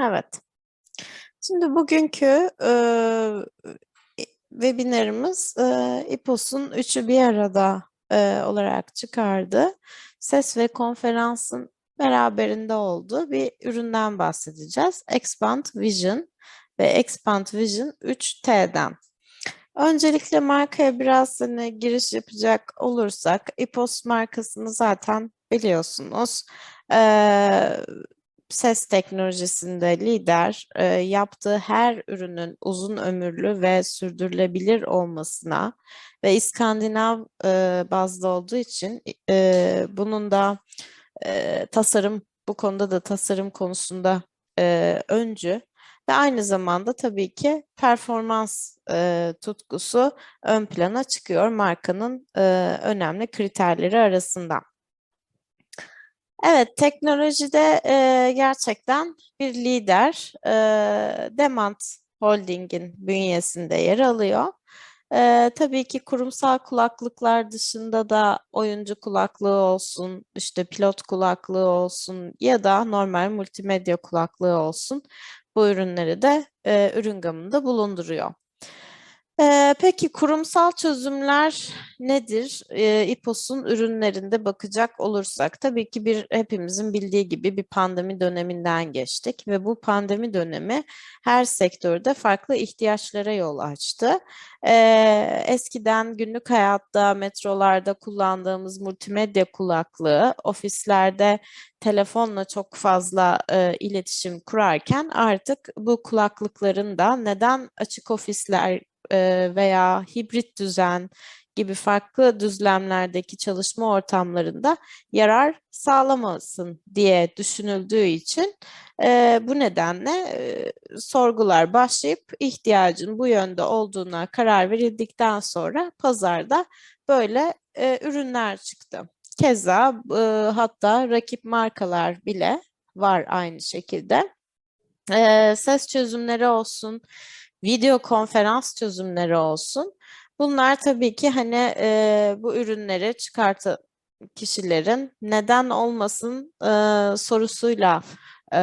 Evet. Şimdi bugünkü e, webinarımız e, İPOS'un üçü bir arada e, olarak çıkardı. Ses ve konferansın beraberinde olduğu bir üründen bahsedeceğiz. Expand Vision ve Expand Vision 3T'den. Öncelikle markaya biraz hani giriş yapacak olursak, İPOS markasını zaten biliyorsunuz. Ee, ses teknolojisinde lider, e, yaptığı her ürünün uzun ömürlü ve sürdürülebilir olmasına ve İskandinav e, bazlı olduğu için e, bunun da e, tasarım, bu konuda da tasarım konusunda e, öncü ve aynı zamanda tabii ki performans e, tutkusu ön plana çıkıyor markanın e, önemli kriterleri arasında. Evet, teknolojide e, gerçekten bir lider. E, Demant Holding'in bünyesinde yer alıyor. E, tabii ki kurumsal kulaklıklar dışında da oyuncu kulaklığı olsun, işte pilot kulaklığı olsun ya da normal multimedya kulaklığı olsun bu ürünleri de e, ürün gamında bulunduruyor. Ee, peki kurumsal çözümler nedir? Ee, İPOS'un ürünlerinde bakacak olursak tabii ki bir hepimizin bildiği gibi bir pandemi döneminden geçtik ve bu pandemi dönemi her sektörde farklı ihtiyaçlara yol açtı. Ee, eskiden günlük hayatta metrolarda kullandığımız multimedya kulaklığı ofislerde telefonla çok fazla e, iletişim kurarken artık bu kulaklıkların da neden açık ofisler e, veya hibrit düzen gibi farklı düzlemlerdeki çalışma ortamlarında yarar sağlamasın diye düşünüldüğü için e, bu nedenle e, sorgular başlayıp ihtiyacın bu yönde olduğuna karar verildikten sonra pazarda böyle ürünler çıktı. Keza hatta rakip markalar bile var aynı şekilde. Ses çözümleri olsun, video konferans çözümleri olsun. Bunlar tabii ki hani e, bu ürünleri çıkartan kişilerin neden olmasın e, sorusuyla e,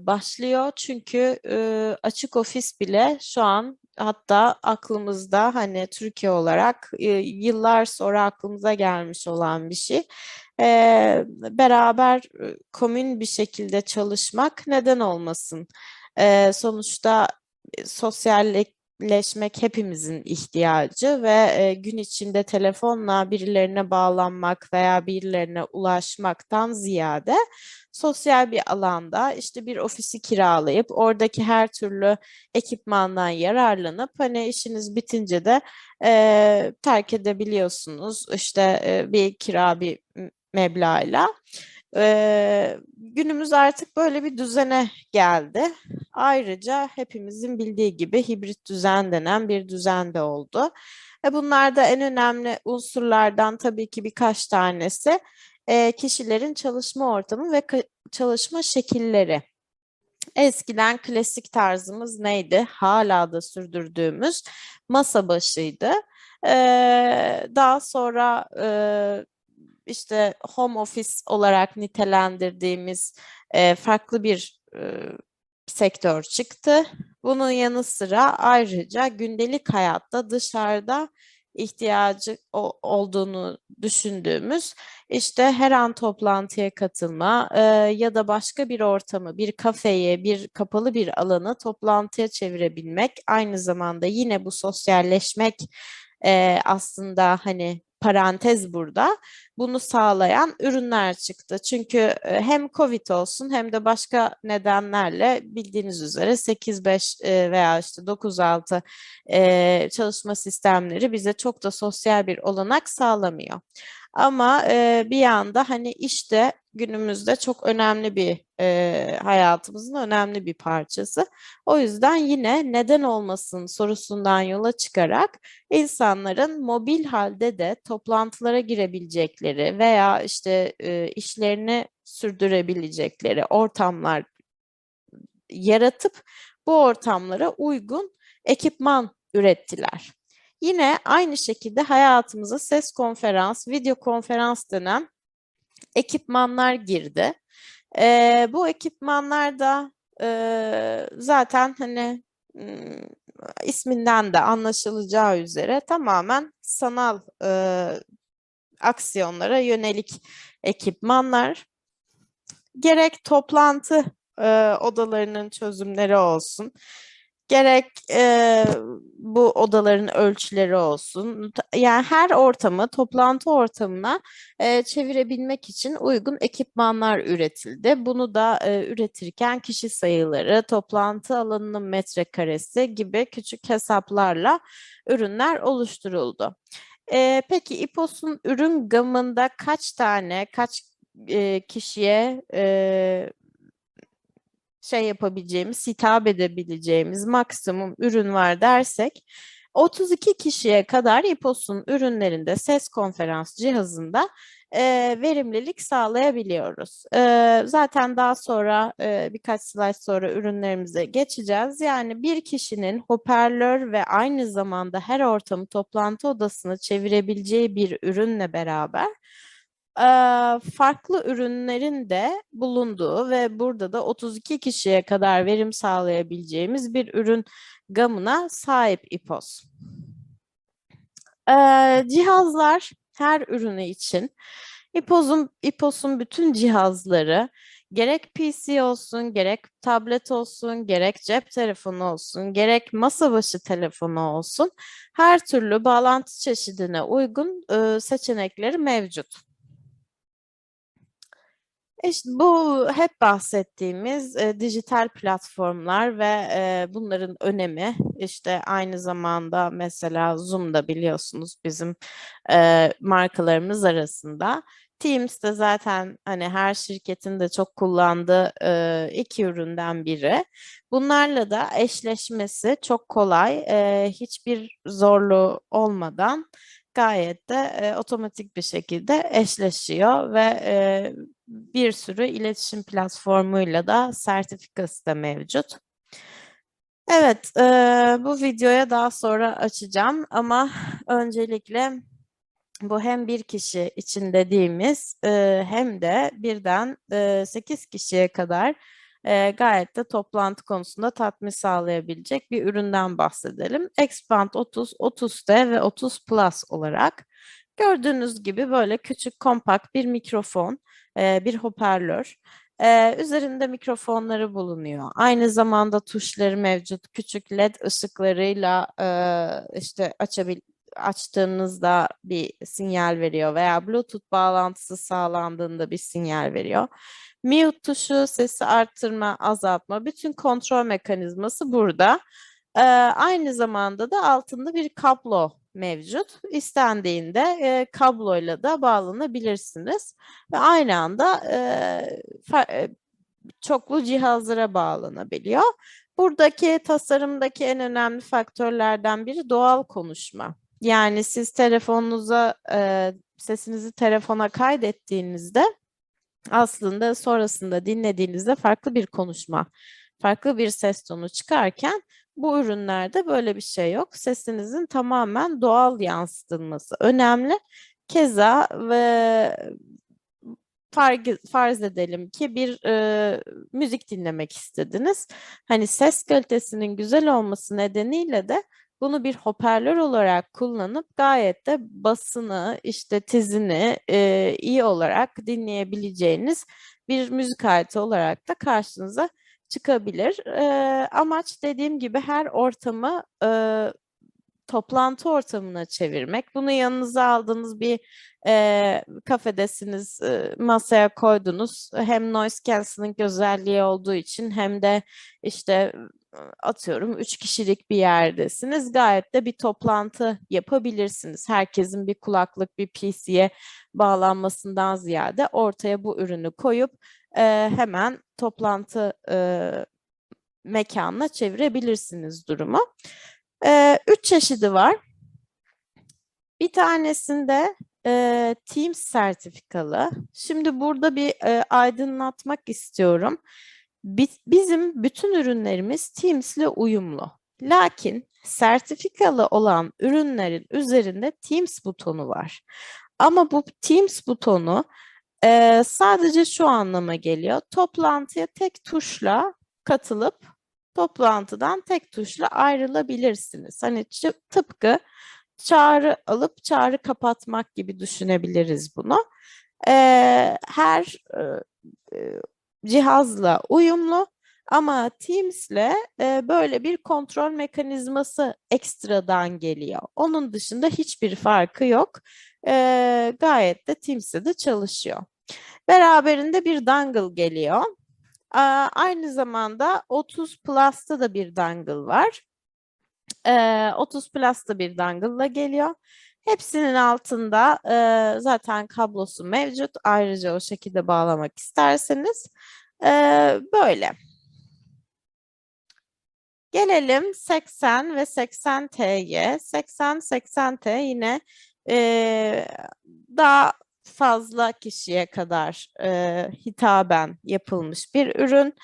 başlıyor. Çünkü e, açık ofis bile şu an hatta aklımızda hani Türkiye olarak e, yıllar sonra aklımıza gelmiş olan bir şey. E, beraber komün bir şekilde çalışmak neden olmasın? E, sonuçta sosyalleşmek hepimizin ihtiyacı ve e, gün içinde telefonla birilerine bağlanmak veya birilerine ulaşmaktan ziyade sosyal bir alanda işte bir ofisi kiralayıp oradaki her türlü ekipmandan yararlanıp hani işiniz bitince de e, terk edebiliyorsunuz işte e, bir kira bir meblağıyla. Ee, günümüz artık böyle bir düzene geldi. Ayrıca hepimizin bildiği gibi hibrit düzen denen bir düzen de oldu. E bunlarda en önemli unsurlardan tabii ki birkaç tanesi e, kişilerin çalışma ortamı ve çalışma şekilleri. Eskiden klasik tarzımız neydi? Hala da sürdürdüğümüz masa başıydı. Ee, daha sonra e, işte home office olarak nitelendirdiğimiz e, farklı bir e, sektör çıktı. Bunun yanı sıra ayrıca gündelik hayatta dışarıda ihtiyacı olduğunu düşündüğümüz işte her an toplantıya katılma e, ya da başka bir ortamı, bir kafeye, bir kapalı bir alanı toplantıya çevirebilmek aynı zamanda yine bu sosyalleşmek e, aslında hani parantez burada. Bunu sağlayan ürünler çıktı. Çünkü e, hem Covid olsun hem de başka nedenlerle bildiğiniz üzere 8-5 e, veya işte 9-6 e, çalışma sistemleri bize çok da sosyal bir olanak sağlamıyor. Ama e, bir yanda hani işte günümüzde çok önemli bir e, hayatımızın önemli bir parçası. O yüzden yine neden olmasın sorusundan yola çıkarak insanların mobil halde de toplantılara girebilecekleri veya işte e, işlerini sürdürebilecekleri ortamlar yaratıp bu ortamlara uygun ekipman ürettiler. Yine aynı şekilde hayatımıza ses konferans, video konferans denen ekipmanlar girdi. E, bu ekipmanlar da e, zaten hani isminden de anlaşılacağı üzere tamamen sanal e, aksiyonlara yönelik ekipmanlar. Gerek toplantı e, odalarının çözümleri olsun, gerek e, bu odaların ölçüleri olsun. Yani her ortamı, toplantı ortamına e, çevirebilmek için uygun ekipmanlar üretildi. Bunu da e, üretirken kişi sayıları, toplantı alanının metrekaresi gibi küçük hesaplarla ürünler oluşturuldu. E, peki İPOS'un ürün gamında kaç tane, kaç e, kişiye e, şey yapabileceğimiz, hitap edebileceğimiz maksimum ürün var dersek 32 kişiye kadar İPOS'un ürünlerinde ses konferans cihazında e, verimlilik sağlayabiliyoruz. E, zaten daha sonra e, birkaç slide sonra ürünlerimize geçeceğiz. Yani bir kişinin hoparlör ve aynı zamanda her ortamı toplantı odasını çevirebileceği bir ürünle beraber farklı ürünlerin de bulunduğu ve burada da 32 kişiye kadar verim sağlayabileceğimiz bir ürün gamına sahip İPOS. Cihazlar her ürünü için İPOS'un İPOS'un bütün cihazları gerek PC olsun, gerek tablet olsun, gerek cep telefonu olsun, gerek masa başı telefonu olsun her türlü bağlantı çeşidine uygun seçenekleri mevcut. İşte bu hep bahsettiğimiz e, dijital platformlar ve e, bunların önemi işte aynı zamanda mesela Zoom'da biliyorsunuz bizim e, markalarımız arasında. Teams de zaten hani her şirketin de çok kullandığı e, iki üründen biri. Bunlarla da eşleşmesi çok kolay, e, hiçbir zorluğu olmadan gayet de e, otomatik bir şekilde eşleşiyor ve e, bir sürü iletişim platformuyla da sertifikası da mevcut. Evet, e, bu videoya daha sonra açacağım ama öncelikle bu hem bir kişi için dediğimiz e, hem de birden e, 8 kişiye kadar e, gayet de toplantı konusunda tatmin sağlayabilecek bir üründen bahsedelim. Expand 30, 30T ve 30 Plus olarak gördüğünüz gibi böyle küçük kompakt bir mikrofon, bir hoparlör. Üzerinde mikrofonları bulunuyor. Aynı zamanda tuşları mevcut. Küçük LED ışıklarıyla işte açabil açtığınızda bir sinyal veriyor veya Bluetooth bağlantısı sağlandığında bir sinyal veriyor. Mute tuşu sesi arttırma, azaltma, bütün kontrol mekanizması burada. Ee, aynı zamanda da altında bir kablo mevcut. İstendiğinde e, kabloyla da bağlanabilirsiniz ve aynı anda e, çoklu cihazlara bağlanabiliyor. Buradaki tasarımdaki en önemli faktörlerden biri doğal konuşma. Yani siz telefonunuza e, sesinizi telefona kaydettiğinizde aslında sonrasında dinlediğinizde farklı bir konuşma, farklı bir ses tonu çıkarken bu ürünlerde böyle bir şey yok. Sesinizin tamamen doğal yansıtılması önemli. Keza ve farz, farz edelim ki bir e, müzik dinlemek istediniz. Hani ses kalitesinin güzel olması nedeniyle de bunu bir hoparlör olarak kullanıp gayet de basını, işte tizini e, iyi olarak dinleyebileceğiniz bir müzik aleti olarak da karşınıza çıkabilir. E, amaç dediğim gibi her ortamı e, toplantı ortamına çevirmek. Bunu yanınıza aldığınız bir e, kafedesiniz, e, masaya koydunuz. Hem noise cancelling özelliği olduğu için hem de işte atıyorum üç kişilik bir yerdesiniz. Gayet de bir toplantı yapabilirsiniz. Herkesin bir kulaklık, bir PC'ye bağlanmasından ziyade ortaya bu ürünü koyup e, hemen toplantı e, mekanına çevirebilirsiniz durumu. E, üç çeşidi var. Bir tanesinde e, Teams sertifikalı. Şimdi burada bir e, aydınlatmak istiyorum. Bi- Bizim bütün ürünlerimiz Teams ile uyumlu. Lakin sertifikalı olan ürünlerin üzerinde Teams butonu var. Ama bu Teams butonu e, sadece şu anlama geliyor. Toplantıya tek tuşla katılıp toplantıdan tek tuşla ayrılabilirsiniz. Hani tıpkı çağrı alıp çağrı kapatmak gibi düşünebiliriz bunu. Ee, her e, cihazla uyumlu ama Teams'le e, böyle bir kontrol mekanizması ekstradan geliyor. Onun dışında hiçbir farkı yok. E, gayet de Teams'te de çalışıyor. Beraberinde bir dongle geliyor. Aynı zamanda 30 Plus'ta da bir dongle var. Ee, 30 Plus'ta bir dongle geliyor. Hepsinin altında e, zaten kablosu mevcut. Ayrıca o şekilde bağlamak isterseniz e, böyle. Gelelim 80 ve 80T'ye. 80-80T yine e, daha fazla kişiye kadar e, hitaben yapılmış bir ürün.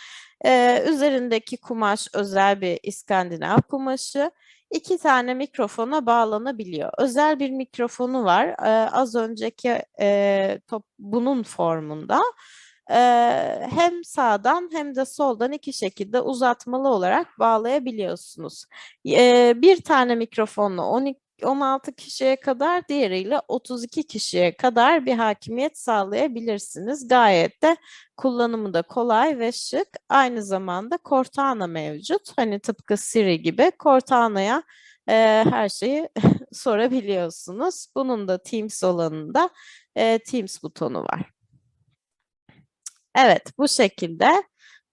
E, üzerindeki kumaş özel bir İskandinav kumaşı. İki tane mikrofona bağlanabiliyor. Özel bir mikrofonu var. E, az önceki e, top bunun formunda. E, hem sağdan hem de soldan iki şekilde uzatmalı olarak bağlayabiliyorsunuz. E, bir tane mikrofonla 12 16 kişiye kadar, diğeriyle 32 kişiye kadar bir hakimiyet sağlayabilirsiniz. Gayet de kullanımı da kolay ve şık. Aynı zamanda Cortana mevcut. Hani tıpkı Siri gibi Cortana'ya e, her şeyi sorabiliyorsunuz. Bunun da Teams olanında e, Teams butonu var. Evet, bu şekilde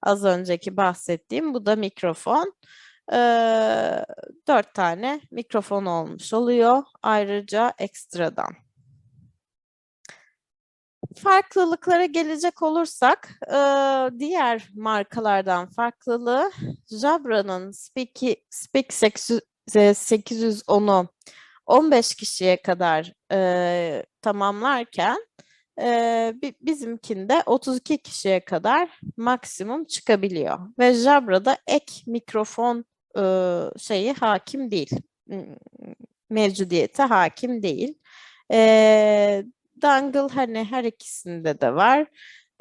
az önceki bahsettiğim bu da mikrofon e, tane mikrofon olmuş oluyor. Ayrıca ekstradan. Farklılıklara gelecek olursak e, diğer markalardan farklılığı Jabra'nın Speak 810'u 15 kişiye kadar e, tamamlarken e, bizimkinde 32 kişiye kadar maksimum çıkabiliyor. Ve Jabra'da ek mikrofon e, şeyi hakim değil. Mevcudiyete hakim değil. E, dongle hani her ikisinde de var.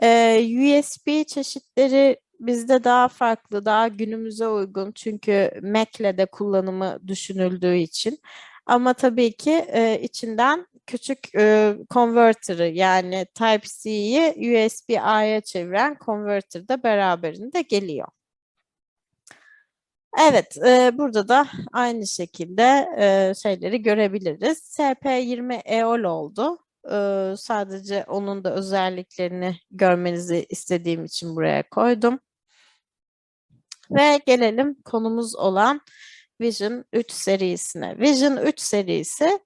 E, USB çeşitleri bizde daha farklı, daha günümüze uygun. Çünkü Mac'le de kullanımı düşünüldüğü için. Ama tabii ki e, içinden küçük e, converter'ı yani Type-C'yi USB-A'ya çeviren converter de beraberinde geliyor. Evet, e, burada da aynı şekilde e, şeyleri görebiliriz. SP20 EOL oldu. E, sadece onun da özelliklerini görmenizi istediğim için buraya koydum. Ve gelelim konumuz olan Vision 3 serisine. Vision 3 serisi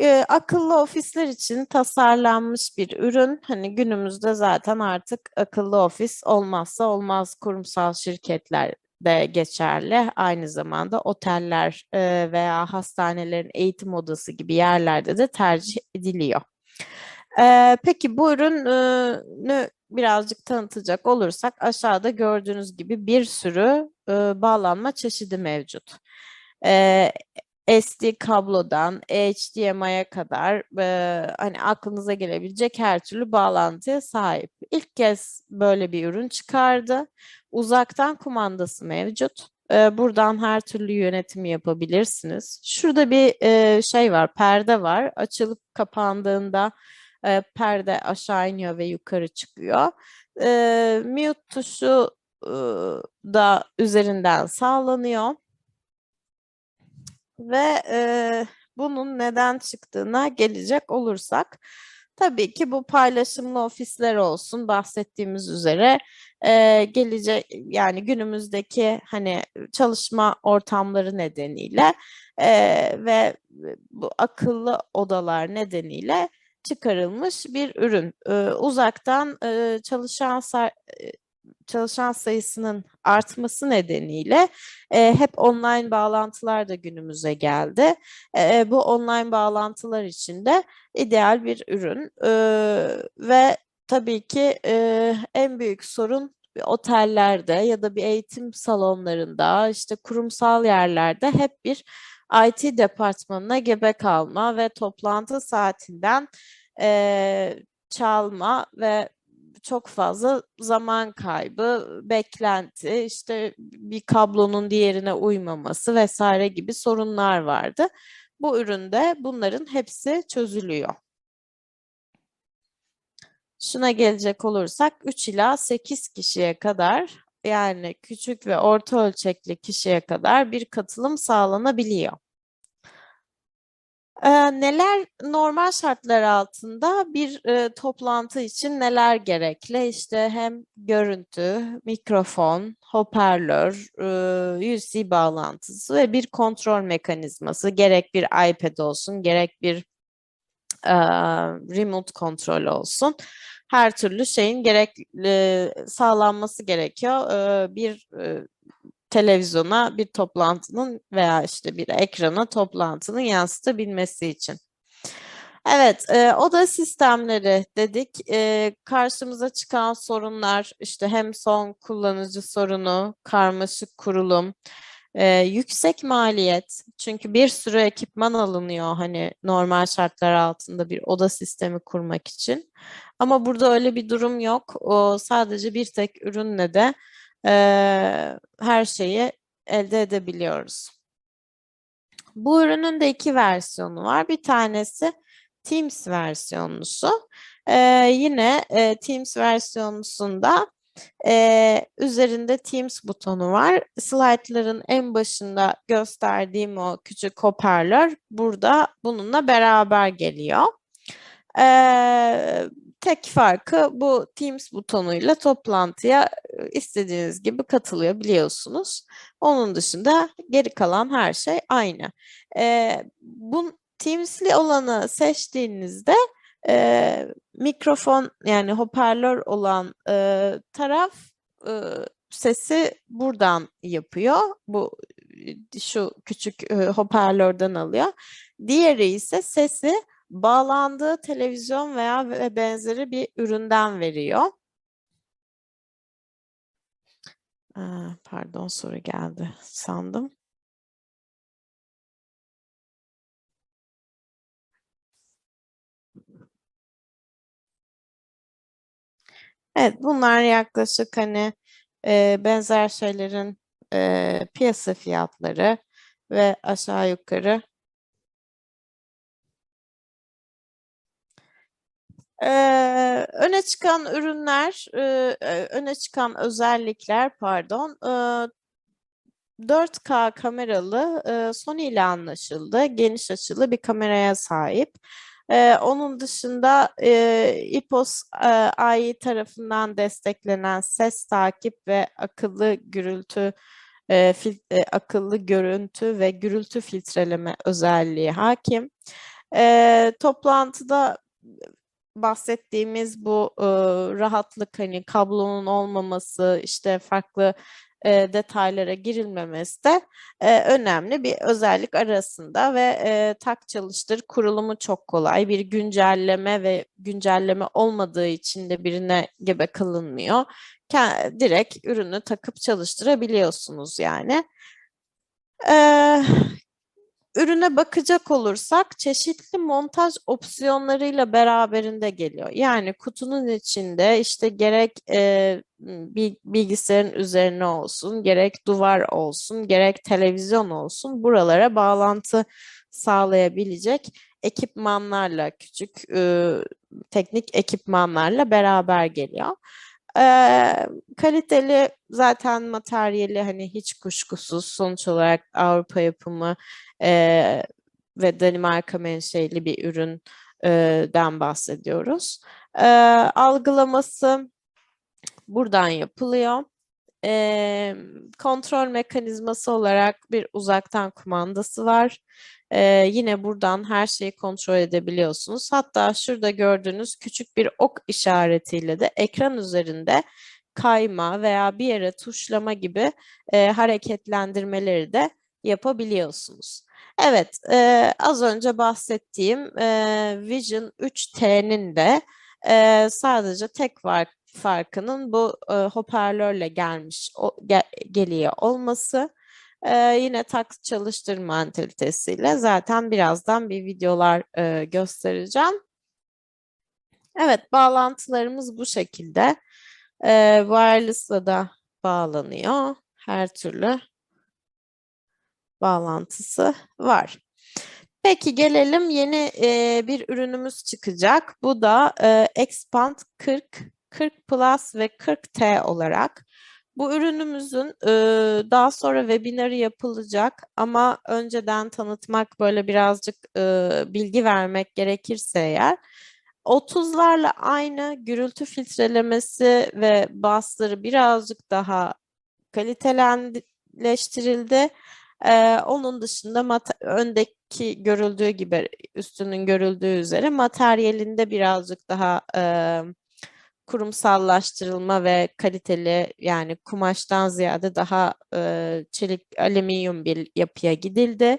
e, akıllı ofisler için tasarlanmış bir ürün. Hani günümüzde zaten artık akıllı ofis olmazsa olmaz kurumsal şirketler de geçerli. Aynı zamanda oteller e, veya hastanelerin eğitim odası gibi yerlerde de tercih ediliyor. E, peki bu ürünü birazcık tanıtacak olursak aşağıda gördüğünüz gibi bir sürü e, bağlanma çeşidi mevcut. E, SD kablodan HDMI'ye kadar e, hani aklınıza gelebilecek her türlü bağlantıya sahip. İlk kez böyle bir ürün çıkardı. Uzaktan kumandası mevcut. E, buradan her türlü yönetimi yapabilirsiniz. Şurada bir e, şey var, perde var. Açılıp kapandığında e, perde aşağı iniyor ve yukarı çıkıyor. E, mute tuşu e, da üzerinden sağlanıyor. Ve e, bunun neden çıktığına gelecek olursak, tabii ki bu paylaşımlı ofisler olsun bahsettiğimiz üzere e, gelecek yani günümüzdeki hani çalışma ortamları nedeniyle e, ve bu akıllı odalar nedeniyle çıkarılmış bir ürün. E, uzaktan e, çalışan çalışan sayısının artması nedeniyle e, hep online bağlantılar da günümüze geldi. E, bu online bağlantılar için de ideal bir ürün e, ve tabii ki e, en büyük sorun otellerde ya da bir eğitim salonlarında işte kurumsal yerlerde hep bir IT departmanına gebe kalma ve toplantı saatinden e, çalma ve çok fazla zaman kaybı, beklenti, işte bir kablonun diğerine uymaması vesaire gibi sorunlar vardı. Bu üründe bunların hepsi çözülüyor. Şuna gelecek olursak 3 ila 8 kişiye kadar yani küçük ve orta ölçekli kişiye kadar bir katılım sağlanabiliyor. Ee, neler normal şartlar altında bir e, toplantı için neler gerekli? İşte hem görüntü, mikrofon, hoparlör, e, USB bağlantısı ve bir kontrol mekanizması. Gerek bir iPad olsun, gerek bir e, remote kontrol olsun. Her türlü şeyin gerek e, sağlanması gerekiyor. E, bir e, televizyona bir toplantının veya işte bir ekrana toplantının yansıtabilmesi için. Evet, e, oda sistemleri dedik. E, karşımıza çıkan sorunlar işte hem son kullanıcı sorunu, karmaşık kurulum, e, yüksek maliyet. Çünkü bir sürü ekipman alınıyor hani normal şartlar altında bir oda sistemi kurmak için. Ama burada öyle bir durum yok. O sadece bir tek ürünle de e, her şeyi elde edebiliyoruz. Bu ürünün de iki versiyonu var. Bir tanesi Teams versiyonusu. E, yine e, Teams versiyonusunda e, üzerinde Teams butonu var. Slaytların en başında gösterdiğim o küçük hoparlör burada bununla beraber geliyor. Ee, tek farkı bu Teams butonuyla toplantıya istediğiniz gibi katılabiliyorsunuz. Onun dışında geri kalan her şey aynı. Ee, bu Teams'li olanı seçtiğinizde e, mikrofon yani hoparlör olan e, taraf e, sesi buradan yapıyor. Bu şu küçük e, hoparlörden alıyor. Diğeri ise sesi bağlandığı televizyon veya ve benzeri bir üründen veriyor. Pardon soru geldi sandım. Evet, bunlar yaklaşık hani e, benzer şeylerin e, piyasa fiyatları ve aşağı yukarı Ee, öne çıkan ürünler, öne çıkan özellikler pardon, e, 4K kameralı Sony ile anlaşıldı. Geniş açılı bir kameraya sahip. Ee, onun dışında e, IPOS e, AI tarafından desteklenen ses takip ve akıllı gürültü e, fil, e, akıllı görüntü ve gürültü filtreleme özelliği hakim. E, toplantıda bahsettiğimiz bu e, rahatlık hani kablonun olmaması işte farklı e, detaylara girilmemesi de e, önemli bir özellik arasında ve e, tak çalıştır kurulumu çok kolay. Bir güncelleme ve güncelleme olmadığı için de birine gebe kılınmıyor. Direkt ürünü takıp çalıştırabiliyorsunuz yani. Ee, ürüne bakacak olursak çeşitli montaj opsiyonlarıyla beraberinde geliyor. Yani kutunun içinde işte gerek e, bilgisayarın üzerine olsun, gerek duvar olsun, gerek televizyon olsun buralara bağlantı sağlayabilecek ekipmanlarla, küçük e, teknik ekipmanlarla beraber geliyor. Ee, kaliteli zaten materyali hani hiç kuşkusuz sonuç olarak Avrupa yapımı e, ve Danimarka menşeli bir üründen bahsediyoruz. E, algılaması buradan yapılıyor. E, kontrol mekanizması olarak bir uzaktan kumandası var. Ee, yine buradan her şeyi kontrol edebiliyorsunuz. Hatta şurada gördüğünüz küçük bir ok işaretiyle de ekran üzerinde kayma veya bir yere tuşlama gibi e, hareketlendirmeleri de yapabiliyorsunuz. Evet, e, az önce bahsettiğim e, Vision 3T'nin de e, sadece tek fark, farkının bu e, hoparlörle gelmiş o, ge, geliyor olması. E, yine tak çalıştır mantalitesiyle zaten birazdan bir videolar e, göstereceğim. Evet, bağlantılarımız bu şekilde. Ee, wireless'la da bağlanıyor. Her türlü bağlantısı var. Peki gelelim yeni e, bir ürünümüz çıkacak. Bu da e, Expand 40, 40 Plus ve 40T olarak. Bu ürünümüzün e, daha sonra webinarı yapılacak ama önceden tanıtmak böyle birazcık e, bilgi vermek gerekirse eğer 30'larla aynı gürültü filtrelemesi ve basları birazcık daha kalitelenleştirildi. Ee, onun dışında öndeki görüldüğü gibi üstünün görüldüğü üzere materyalinde birazcık daha e, kurumsallaştırılma ve kaliteli yani kumaştan ziyade daha e, çelik alüminyum bir yapıya gidildi.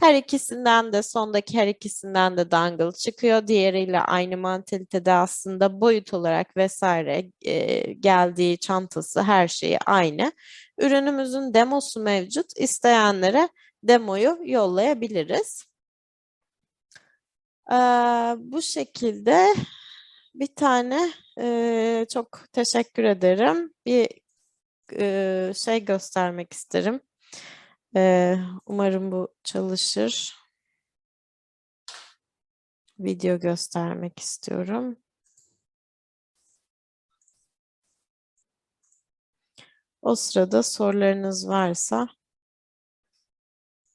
Her ikisinden de sondaki her ikisinden de dangle çıkıyor. Diğeriyle aynı mantalitede aslında boyut olarak vesaire e, geldiği çantası her şeyi aynı. Ürünümüzün demosu mevcut. İsteyenlere demoyu yollayabiliriz. Ee, bu şekilde bir tane e, çok teşekkür ederim. Bir e, şey göstermek isterim. E, umarım bu çalışır. Video göstermek istiyorum. O sırada sorularınız varsa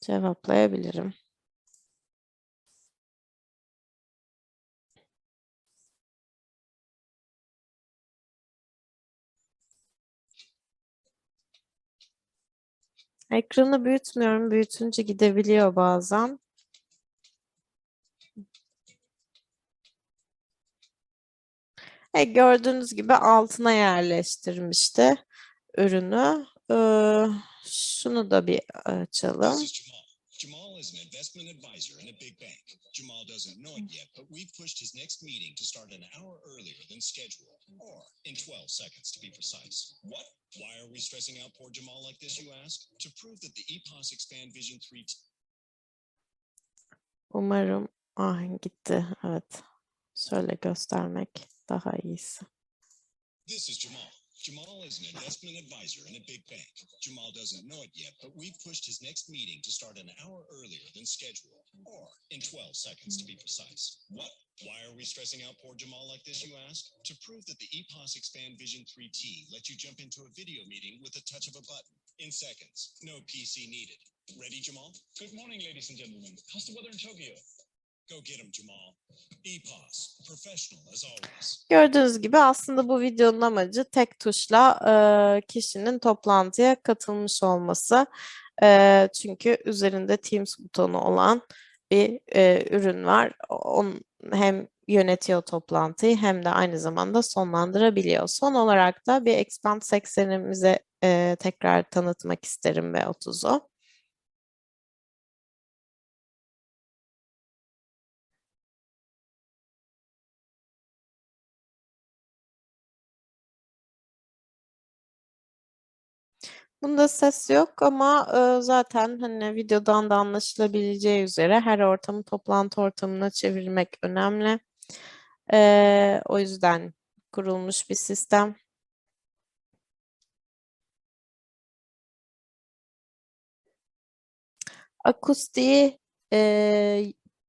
cevaplayabilirim. Ekranı büyütmüyorum. Büyütünce gidebiliyor bazen. E, gördüğünüz gibi altına yerleştirmişti ürünü. Ee, şunu da bir açalım. Jamal. Is an investment advisor in a big bank. Jamal doesn't know it yet, but we've pushed his next meeting to start an hour earlier than scheduled, or in 12 seconds to be precise. What? Why are we stressing out poor Jamal like this, you ask? To prove that the EPOS Expand Vision 3 Umarım ah gitti. Evet. Şöyle göstermek daha iyisi. This is Jamal. Jamal is an investment advisor in a big bank. Jamal doesn't know it yet, but we've pushed his next meeting to start an hour earlier than scheduled, or in 12 seconds to be precise. What? Why are we stressing out poor Jamal like this, you ask? To prove that the EPOS Expand Vision 3T lets you jump into a video meeting with the touch of a button in seconds. No PC needed. Ready, Jamal? Good morning, ladies and gentlemen. How's the weather in Tokyo? Gördüğünüz gibi aslında bu videonun amacı tek tuşla e, kişinin toplantıya katılmış olması. E, çünkü üzerinde Teams butonu olan bir e, ürün var. On, hem yönetiyor toplantıyı hem de aynı zamanda sonlandırabiliyor. Son olarak da bir Expand 80'imize e, tekrar tanıtmak isterim ve 30'u. Bunda ses yok ama zaten hani videodan da anlaşılabileceği üzere her ortamı toplantı ortamına çevirmek önemli. O yüzden kurulmuş bir sistem. Akustiği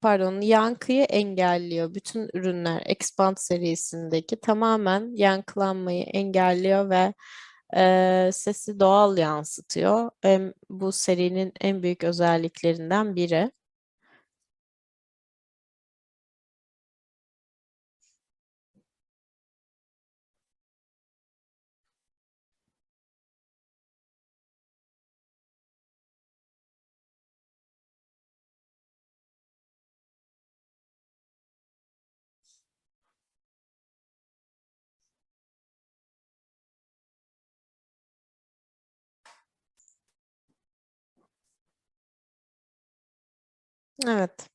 pardon yankıyı engelliyor. Bütün ürünler Expand serisindeki tamamen yankılanmayı engelliyor ve e, sesi doğal yansıtıyor. Hem bu serinin en büyük özelliklerinden biri. Evet.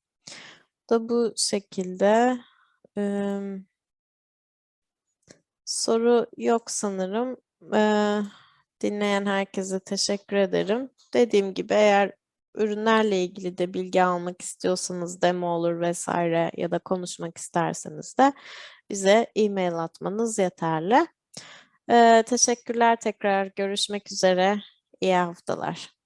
Da bu şekilde Eee, soru yok sanırım. Eee, dinleyen herkese teşekkür ederim. Dediğim gibi eğer ürünlerle ilgili de bilgi almak istiyorsanız demo olur vesaire ya da konuşmak isterseniz de bize e-mail atmanız yeterli. Ee, teşekkürler tekrar görüşmek üzere. İyi haftalar.